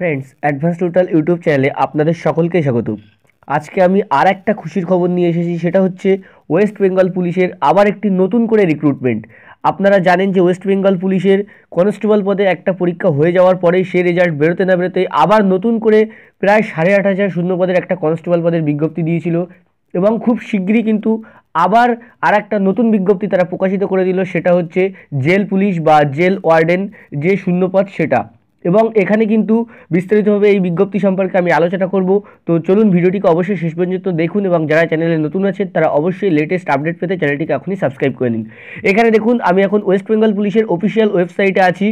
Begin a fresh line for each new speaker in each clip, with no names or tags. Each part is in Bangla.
ফ্রেন্ডস অ্যাডভান্স টোটাল ইউটিউব চ্যানেলে আপনাদের সকলকে স্বাগত। আজকে আমি আর একটা খুশির খবর নিয়ে এসেছি, সেটা হচ্ছে ওয়েস্ট বেঙ্গল পুলিশের আবার একটি নতুন করে রিক্রুটমেন্ট আপনারা জানেন যে ওয়েস্ট বেঙ্গল পুলিশের কনস্টেবল পদে একটা পরীক্ষা হয়ে যাওয়ার পরেই সে রেজাল্ট বেরোতে না বেরোতে আবার নতুন করে প্রায় সাড়ে আট হাজার শূন্য পদের একটা কনস্টেবল পদের বিজ্ঞপ্তি দিয়েছিল এবং খুব শীঘ্রই কিন্তু আবার আর একটা নতুন বিজ্ঞপ্তি তারা প্রকাশিত করে দিল, সেটা হচ্ছে জেল পুলিশ বা জেল ওয়ার্ডেন যে শূন্যপদ সেটা। এবং এখানে কিন্তু বিস্তারিতভাবে এই বিজ্ঞপ্তি সম্পর্কে আমি আলোচনা করব। তো চলুন ভিডিওটিকে অবশ্যই শেষ পর্যন্ত দেখুন এবং যারা চ্যানেলে নতুন আছেন, তারা অবশ্যই লেটেস্ট আপডেট পেতে চ্যানেলটিকে এখনই সাবস্ক্রাইব করে নিন। এখানে দেখুন, আমি এখন ওয়েস্ট বেঙ্গল পুলিশের অফিসিয়াল ওয়েবসাইটে আছি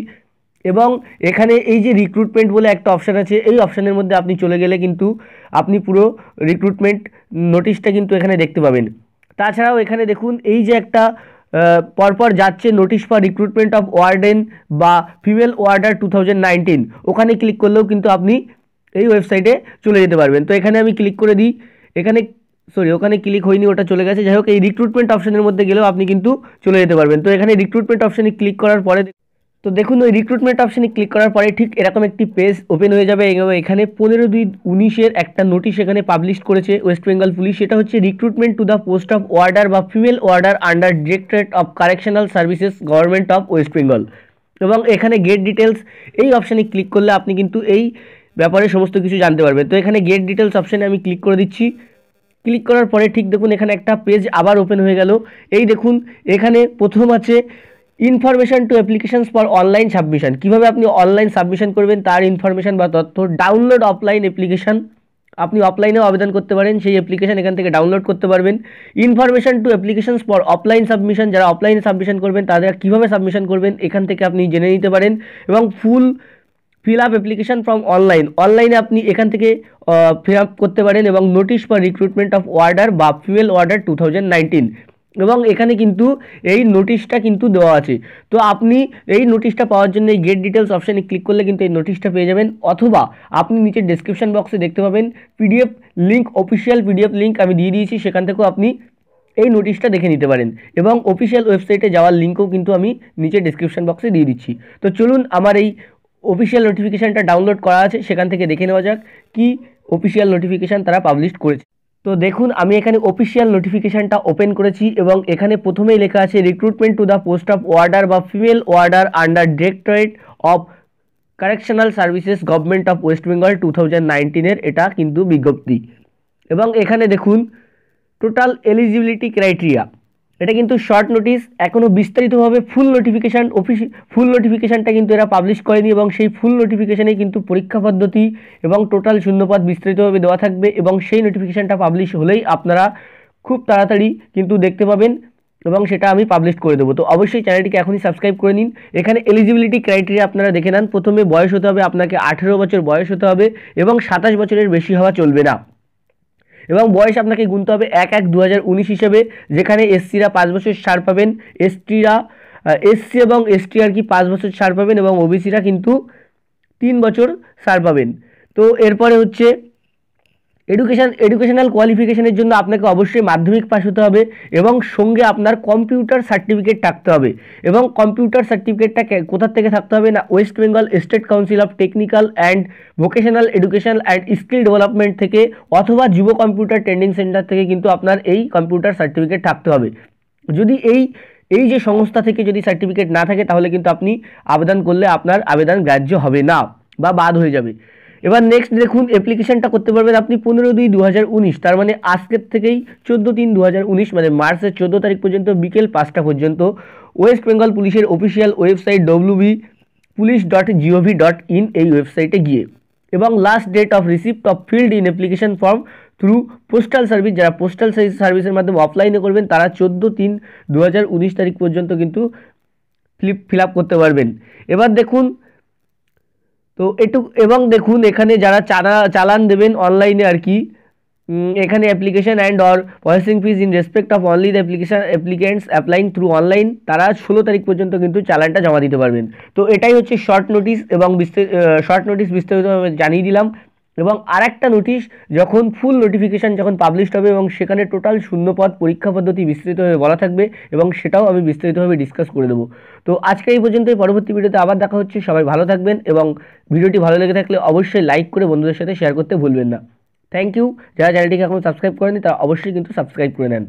এবং এখানে এই যে রিক্রুটমেন্ট বলে একটা অপশান আছে, এই অপশানের মধ্যে আপনি চলে গেলে কিন্তু আপনি পুরো রিক্রুটমেন্ট নোটিশটা কিন্তু এখানে দেখতে পাবেন। তাছাড়াও এখানে দেখুন, এই যে একটা পরপর যাচ্ছে notice for recruitment of warden বা ফিমেল ওয়ার্ডার টু ওখানে ক্লিক করলেও কিন্তু আপনি এই ওয়েবসাইটে চলে যেতে পারবেন। তো এখানে আমি ক্লিক করে দিই। এখানে সরি ওখানে ক্লিক হয়নি, ওটা চলে গেছে। যাই হোক, এই রিক্রুটমেন্ট অপশানের মধ্যে গেলেও আপনি কিন্তু চলে যেতে পারবেন। তো এখানে রিক্রুটমেন্ট অপশানে ক্লিক করার পরে তো দেখুন, ওই রিক্রুটমেন্ট অপশানে ক্লিক করার পরে ঠিক এরকম একটি পেজ ওপেন হয়ে যাবে এবং এখানে পনেরো দুই উনিশের একটা নোটিশ এখানে পাবলিশ করেছে ওয়েস্ট বেঙ্গল পুলিশ সেটা হচ্ছে recruitment to the post of warder বা female warder under directorate of correctional services government of West Bengal এবং এখানে গেট ডিটেলস এই অপশানে ক্লিক করলে আপনি কিন্তু এই ব্যাপারে সমস্ত কিছু জানতে পারবেন। তো এখানে গেট ডিটেলস অপশানে আমি ক্লিক করে দিচ্ছি। ক্লিক করার পরে ঠিক দেখুন, এখানে একটা পেজ আবার ওপেন হয়ে গেল। এই দেখুন, এখানে প্রথম আছে information to applications for online submission. কীভাবে আপনি অনলাইন সাবমিশন করবেন, তার ইনফরমেশন বা তথ্য, ডাউনলোড অফলাইন অ্যাপ্লিকেশন। আপনি অফলাইনেও আবেদন করতে পারেন, সেই অ্যাপ্লিকেশন এখান থেকে ডাউনলোড করতে পারবেন। Information to applications for offline submission, যারা অফলাইনে সাবমিশন করবেন, তাদের কীভাবে সাবমিশন করবেন, এখান থেকে আপনি জেনে নিতে পারেন। এবং full fill up application from online. অনলাইনে আপনি এখান থেকে ফিল আপ করতে পারেন এবং notice for recruitment of warder বা female warder two thousand nineteen. এবং এখানে কিন্তু এই নোটিশটা কিন্তু দেওয়া আছে। তো আপনি এই নোটিশটা পাওয়ার জন্য এই গেট ডিটেলস অপশানে ক্লিক করলে কিন্তু এই নোটিশটা পেয়ে যাবেন। অথবা আপনি নিচে ডেসক্রিপশন বক্সে দেখতে পাবেন। PDF link official PDF link আমি দিয়ে দিয়েছি, সেখান থেকেও আপনি এই নোটিশটা দেখে নিতে পারেন। এবং অফিসিয়াল ওয়েবসাইটে যাওয়ার লিঙ্কও কিন্তু আমি নিচে ডিসক্রিপশন বক্সে দিয়ে দিচ্ছি। তো চলুন আমার এই অফিসিয়াল নোটিফিকেশানটা ডাউনলোড করা আছে, সেখান থেকে দেখে নেওয়া যাক কি অফিসিয়াল নোটিফিকেশান তারা পাবলিশ করেছে। তো দেখুন, আমি এখানে অফিসিয়াল নোটিফিকেশানটা ওপেন করেছি এবং এখানে প্রথমেই লেখা আছে recruitment to the post of warder বা female warder under directorate of correctional services government of West Bengal two thousand এটা কিন্তু বিজ্ঞপ্তি। এবং এখানে দেখুন টোটাল এলিজিবিলিটি ক্রাইটেরিয়া এটা কিন্তু শর্ট নোটিস এখনও বিস্তারিতভাবে ফুল নোটিফিকেশান অফিস ফুল নোটিফিকেশানটা কিন্তু এরা পাবলিশ করেনি এবং সেই ফুল নোটিফিকেশানে কিন্তু পরীক্ষা পদ্ধতি এবং টোটাল শূন্যপদ বিস্তারিতভাবে দেওয়া থাকবে এবং সেই নোটিফিকেশানটা পাবলিশ হলেই আপনারা খুব তাড়াতাড়ি কিন্তু দেখতে পাবেন এবং সেটা আমি পাবলিশ করে দেবো। তো অবশ্যই চ্যানেলটিকে এখনই সাবস্ক্রাইব করে নিন। এখানে এলিজিবিলিটি ক্রাইটেরিয়া আপনারা দেখে নেন। প্রথমে বয়স হতে হবে, আপনাকে আঠেরো বছর বয়স হতে হবে এবং সাতাশ বছরের বেশি হওয়া চলবে না। এবং বয়স আপনাকে গুনতে হবে এক এক দু হিসেবে, যেখানে এসসিরা পাঁচ বছর ছাড় পাবেন। এসটিরা এসসি এবং এসটি আর কি পাঁচ বছর ছাড় পাবেন এবং ওবিসিরা কিন্তু তিন বছর ছাড় পাবেন। তো এরপরে হচ্ছে এডুকেশান এডুকেশনাল কোয়ালিফিকেশনের জন্য আপনাকে অবশ্যই মাধ্যমিক পাস হতে হবে এবং সঙ্গে আপনার কম্পিউটার সার্টিফিকেট থাকতে হবে। এবং কম্পিউটার সার্টিফিকেটটা কোথার থেকে থাকতে হবে না? West Bengal state council of technical and vocational education and skill development থেকে অথবা যুব কম্পিউটার ট্রেনিং সেন্টার থেকে কিন্তু আপনার এই কম্পিউটার সার্টিফিকেট থাকতে হবে। যদি এই এই যে সংস্থা থেকে যদি সার্টিফিকেট না থাকে, তাহলে কিন্তু আপনি আবেদন করলে আপনার আবেদন গ্রাহ্য হবে না বা বাদ হয়ে যাবে। এবার নেক্সট দেখুন অ্যাপ্লিকেশনটা করতে পারবেন আপনি পনেরো দুই দু তার মানে আজকের থেকেই চোদ্দ তিন দু মানে মার্চের চোদ্দ তারিখ পর্যন্ত বিকেল পাঁচটা পর্যন্ত ওয়েস্ট বেঙ্গল পুলিশের official website WB police dot gov dot in এই ওয়েবসাইটে গিয়ে এবং last date of receipt of filled in application form through postal service যারা পোস্টাল সার্ভিসের মাধ্যমে অফলাইনে করবেন, তারা চোদ্দ তিন দু তারিখ পর্যন্ত কিন্তু ফিল আপ করতে পারবেন। এবার দেখুন তো একটু এবং দেখুন, এখানে যারা চারা, চালান দেবেন অনলাইনে আর কি এখানে application and or processing fees in respect of only the application applicants applying through online তারা ষোলো তারিখ পর্যন্ত কিন্তু চালানটা জমা দিতে পারবেন। তো এটাই হচ্ছে শর্ট নোটিশ এবং শর্ট নোটিশ বিস্তারিতভাবে জানিয়ে দিলাম। এবং আর একটা নোটিশ যখন ফুল নোটিফিকেশান যখন পাবলিশড হবে এবং সেখানে টোটাল শূন্যপদ পরীক্ষা পদ্ধতি বিস্তৃতভাবে বলা থাকবে এবং সেটাও আমি বিস্তারিতভাবে ডিসকাস করে দেবো। তো আজকে এই পর্যন্তই, পরবর্তী ভিডিওতে আবার দেখা হচ্ছে, সবাই ভালো থাকবেন এবং ভিডিওটি ভালো লেগে থাকলে অবশ্যই লাইক করে বন্ধুদের সাথে শেয়ার করতে ভুলবেন না। থ্যাংক ইউ যারা চ্যানেলটিকে এখন সাবস্ক্রাইব করেনি তারা অবশ্যই কিন্তু সাবস্ক্রাইব করে নেন।